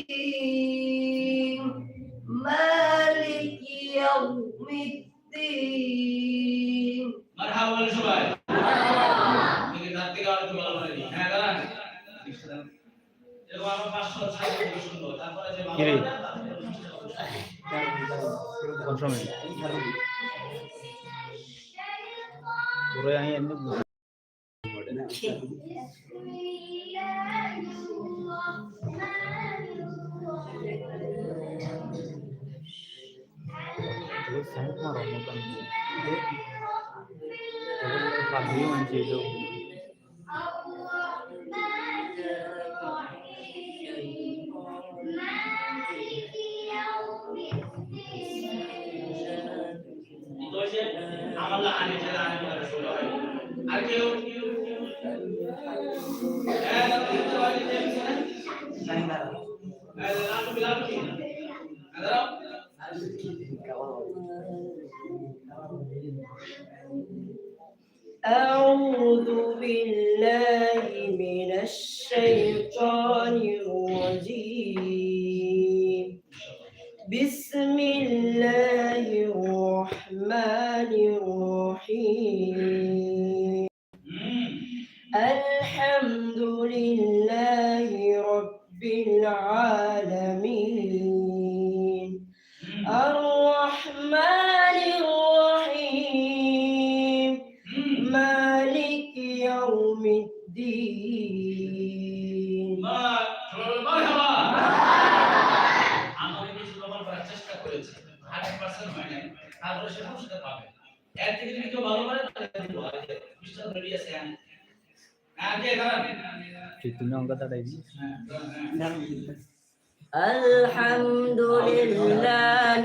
الدين مالك يوم الدين মারহাবা বলে সবাই দেখি তার 强化了我们的，这个把理论结合。أعوذ بالله الرحمن الرحيم হুম। مالك يوم الدين মা- মারহাবা। আমার কিছু তোমার করার চেষ্টা করেছি 100% হয় নাই তারপরে সে পুরস্কার পাবে এর থেকে যদি কেউ ভালো করে তাহলে দিব আর যে পুরস্কার রেডি আছে হ্যাঁ হ্যাঁ কে দাঁড়ান Itu angkat ada ini. হ্যাঁ দাঁড়ান, হ্যাঁ। الحمد لله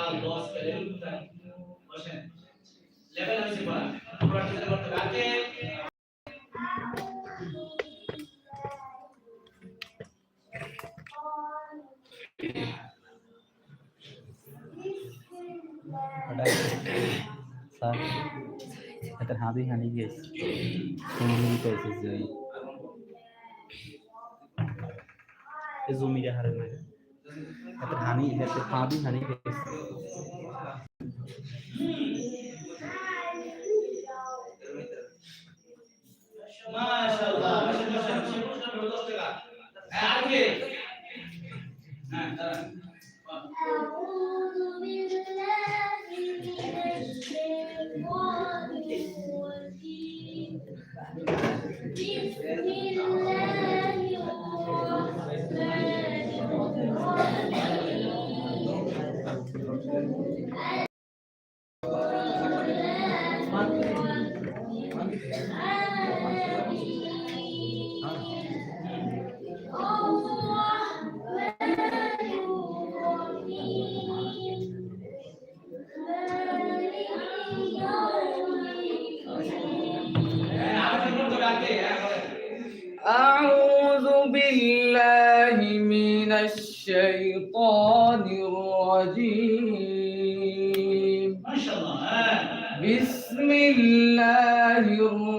का लॉस का लेवल होता है क्वेश्चन लेवल टीचर पर हैं सर हाँ भी हानि गैस जो में हानि है तो हाँ भी हानि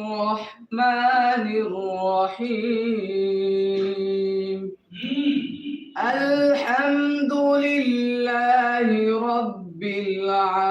الرحمن الرحيم. الحمد لله رب العالمين.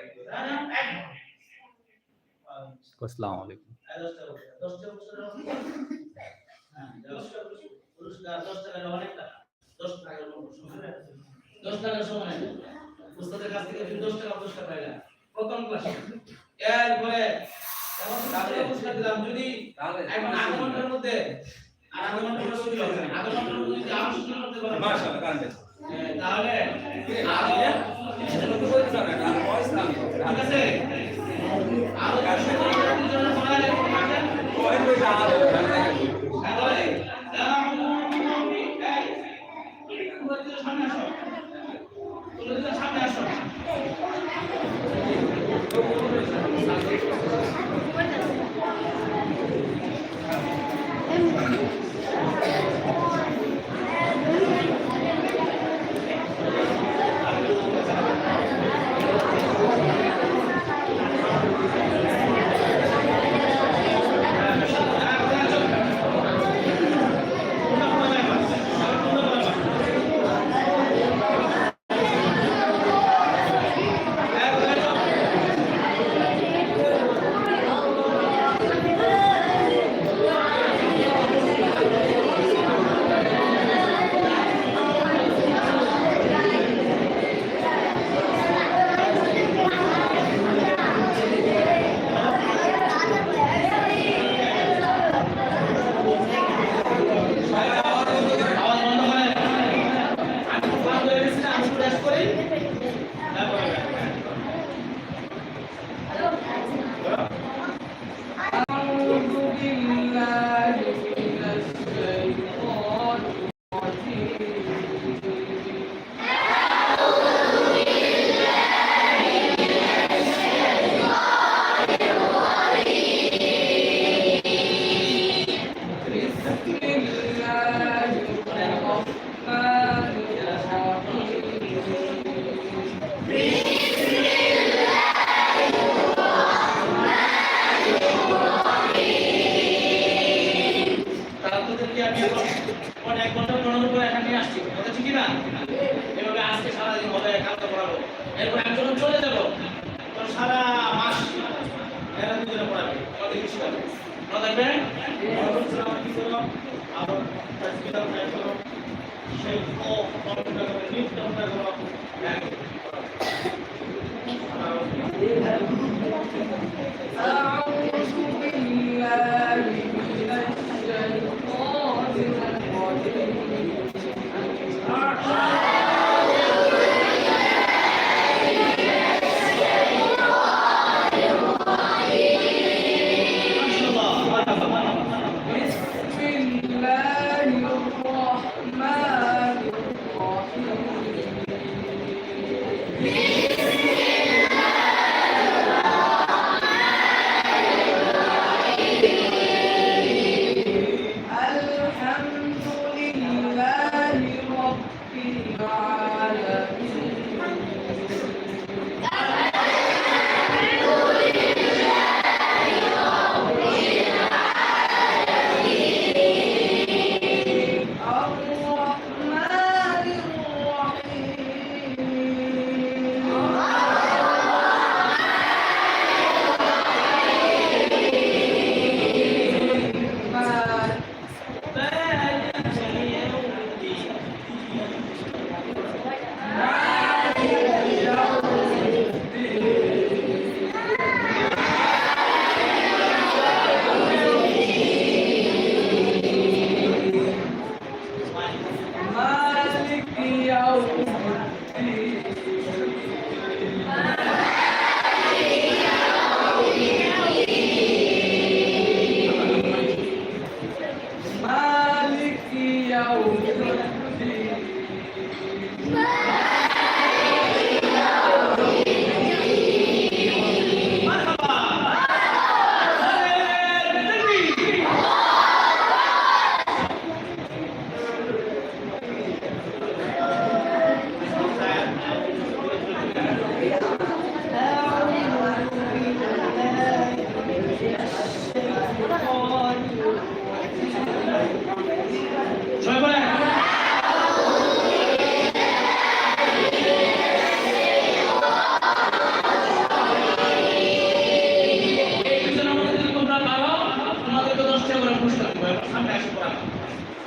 আসসালামু আলাইকুম। ঘণ্টার মধ্যে আর আধা হবে আধা তাহলে Yeah.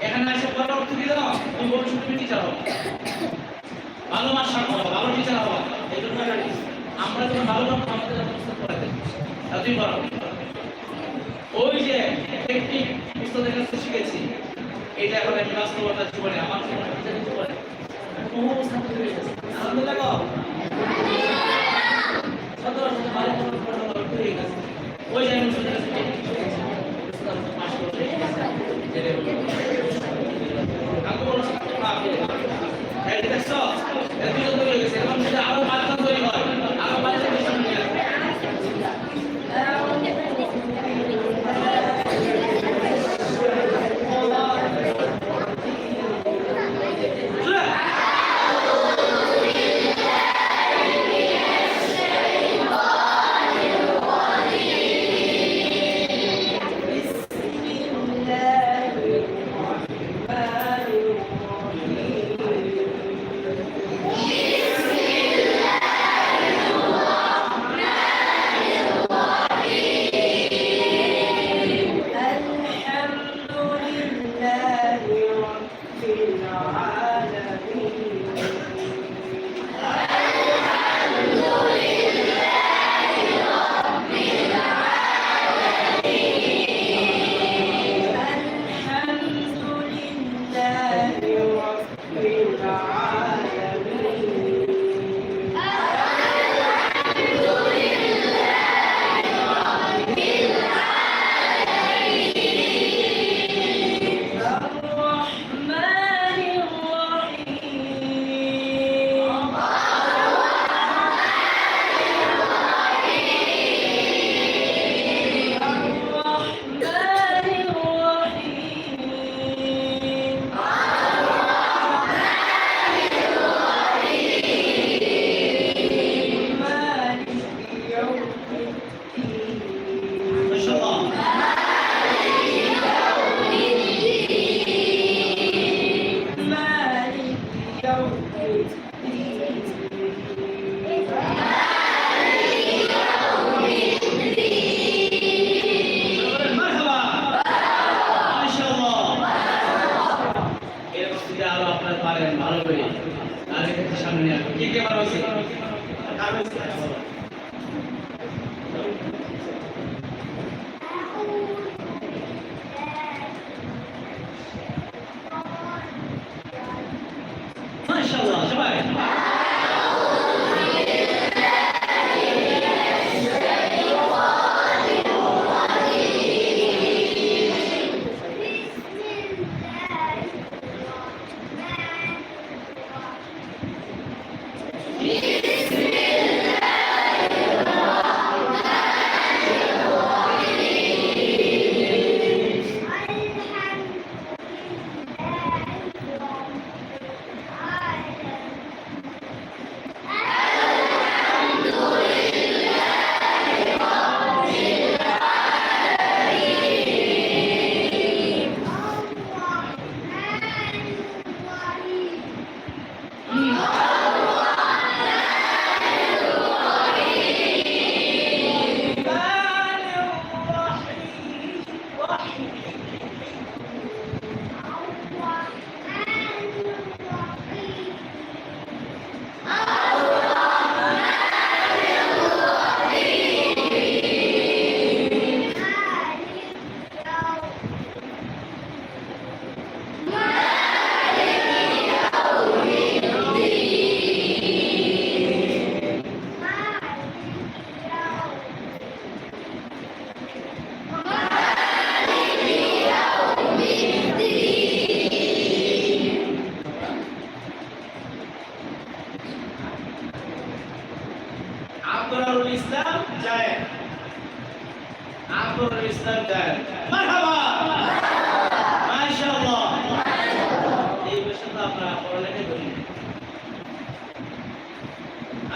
এখানে এসে পড়ার অর্থ কি দাও তুমি বলছো তুমি টিচার হব ভালো মাস্টার হব ভালো টিচার হব এই জন্য আমরা যখন ভালো লোক আমাদের পড়াতে পড়াবো ওই যে একটি পুস্তকের কাছে শিখেছি। এটা এখন আমি বাস্তবতা জীবনে, আমার হয়ে গেছে। ওই যে হয়ে এখন যদি আরও মাধ্যম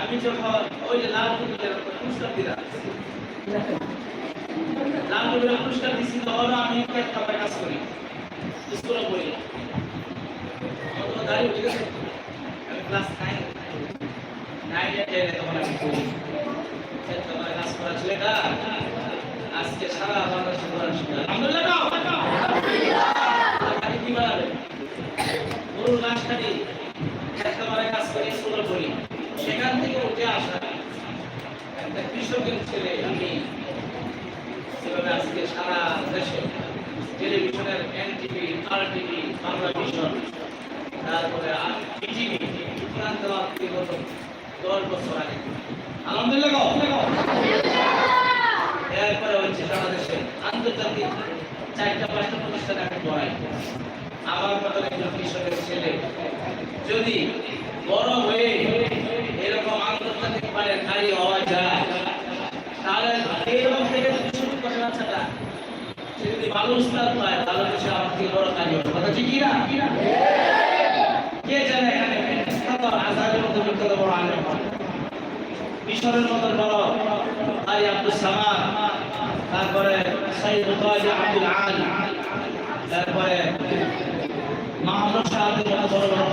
আমি যখন ওই যে লাল টুপির পুরস্কার দিলাম লাল টুপির পুরস্কার দিছি তখন আমি খাবার কাজ করি। স্কুলে পড়ি। দাঁড়িয়ে উঠে গেছে। ক্লাস নাইন নাইনে কাজ করা ছেলেটা আজকে সারা বাংলাদেশ আলহামদুলিল্লাহ গরুর মাস খালি কাজ করে, স্কুলে পড়ি। সেখান থেকে উঠে আসা একটা কৃষকের ছেলে আমি যেভাবে আজকে সারা দেশে টেলিভিশনের, NTV R TV Bangla vision তারপরে দশ বছর আগে। আলহামদুলিল্লাহ এরপরে হচ্ছে সারা দেশে আন্তর্জাতিক চারটা পাঁচটা প্রতিষ্ঠানে আমি পড়াই আমার মতন একজন কৃষকের ছেলে, যদি বড় হয়ে এরকম আন্তর্জাতিক মানের নারী হওয়া যায় তাহলে এরকম থেকে যদি শুরু করে বাচ্চাটা সে যদি ভালো উস্তাদ পায় তো সে আমার থেকে বড় কাজ কথা ঠিক না কে জানে এখানে? আজহারের মতো বিখ্যাত বড় আলেম মিশরের মতন বড় আলী আব্দুল সামাদ, তারপরে সাইদ মুতাওয়াজি আব্দুল আল, তারপরে মাহমুদ শাহাদের মতো বড় বড়